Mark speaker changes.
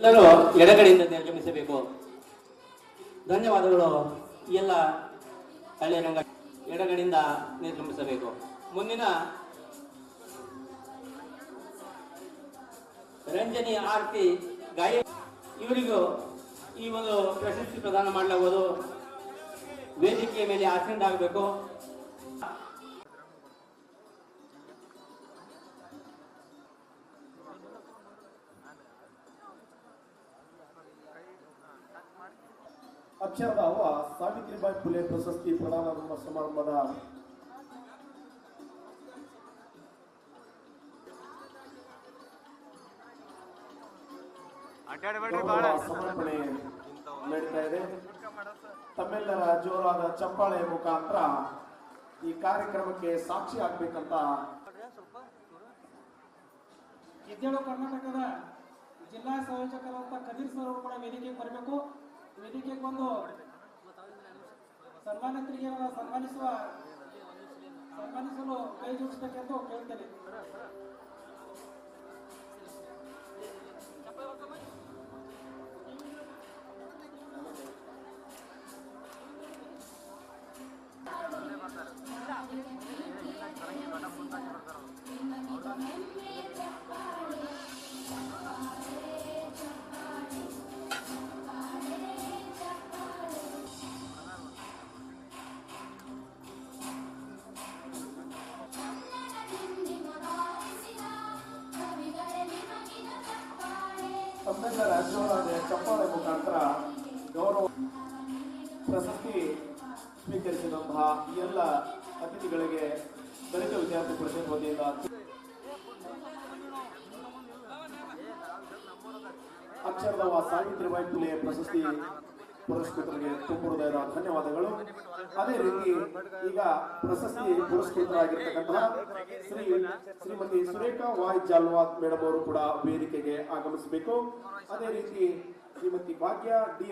Speaker 1: ಎಲ್ಲರೂ ಎಡಗಡೆಯಿಂದ ನಿರ್ಗಮಿಸಬೇಕು. ಧನ್ಯವಾದಗಳು. ಎಲ್ಲ ಹಳ್ಳಿಯ ರಂಗ ಎಡಗಡೆಯಿಂದ ನಿರ್ಗಮಿಸಬೇಕು. ಮುಂದಿನ ರಂಜನಿ ಆರತಿ ಗಾಯ ಇವರಿಗೂ ಈ ಒಂದು ಪ್ರಶಸ್ತಿ ಪ್ರದಾನ ಮಾಡಲಾಗುವುದು. ವೇದಿಕೆಯ ಮೇಲೆ ಆಸೀನರಾಗಬೇಕು
Speaker 2: ಅಕ್ಷರದ ಅವ್ವ ಸಾವಿತ್ರಿಬಾಯಿ ಫುಲೆ ಪ್ರಶಸ್ತಿ ಪ್ರದಾನ ಸಮಾರಂಭದ ಸಮರ್ಪಣೆ ನಡೀತಾ ಇದೆ. ತಮ್ಮೆಲ್ಲರ ಜೋರಾದ ಚಪ್ಪಾಳೆ ಮುಖಾಂತರ ಈ ಕಾರ್ಯಕ್ರಮಕ್ಕೆ ಸಾಕ್ಷಿ ಆಗ್ಬೇಕಂತ
Speaker 3: ಕರ್ನಾಟಕದ ಜಿಲ್ಲಾ ಸಂಯೋಜಕರಂತ ಕದೀರ್ ಸರ್ ಅವರು ಕೂಡ ವೇದಿಕೆಗೆ ಬರಬೇಕು. ವೇದಿಕೆಗೆ ಬಂದು ಸನ್ಮಾನಿತರಿಗೆ ಸನ್ಮಾನಿಸುವ ಸನ್ಮಾನಿಸಲು ಕೈ ಜೋಡಿಸಬೇಕೆಂದು ಕೇಳ್ತೇನೆ.
Speaker 2: ತಮ್ಮೆಲ್ಲರ ರಾಜ್ಯದ ಚಪ್ಪಾಳೆ ಮುಖಾಂತರ ಗೌರವ ಪ್ರಶಸ್ತಿ ಸ್ವೀಕರಿಸಿದಂತಹ ಈ ಎಲ್ಲ ಅತಿಥಿಗಳಿಗೆ ದಲಿತ ವಿದ್ಯಾರ್ಥಿ ಪರಿಷತ್ ವತಿಯಿಂದ ಅಕ್ಷರದವ ಸಾವಿತ್ರಿಬಾಯಿ ಪುಲೆ ಪ್ರಶಸ್ತಿ ಪುರಸ್ಕೃತರಿಗೆ ತುಂಬ ಧನ್ಯವಾದಗಳು. ಅದೇ ರೀತಿ ಈಗ ಪ್ರಶಸ್ತಿ ಪುರಸ್ಕೃತರಾಗಿರ್ತಕ್ಕಂತಹ ಶ್ರೀ ಶ್ರೀಮತಿ ಸುರೇಖಾ ವಾಯ್ ಜಾಲ್ವಾದ್ ಮೇಡಮ್ ಅವರು ಕೂಡ ವೇದಿಕೆಗೆ ಆಗಮಿಸಬೇಕು. ಅದೇ ರೀತಿ ಶ್ರೀಮತಿ ಭಾಗ್ಯ ಡಿ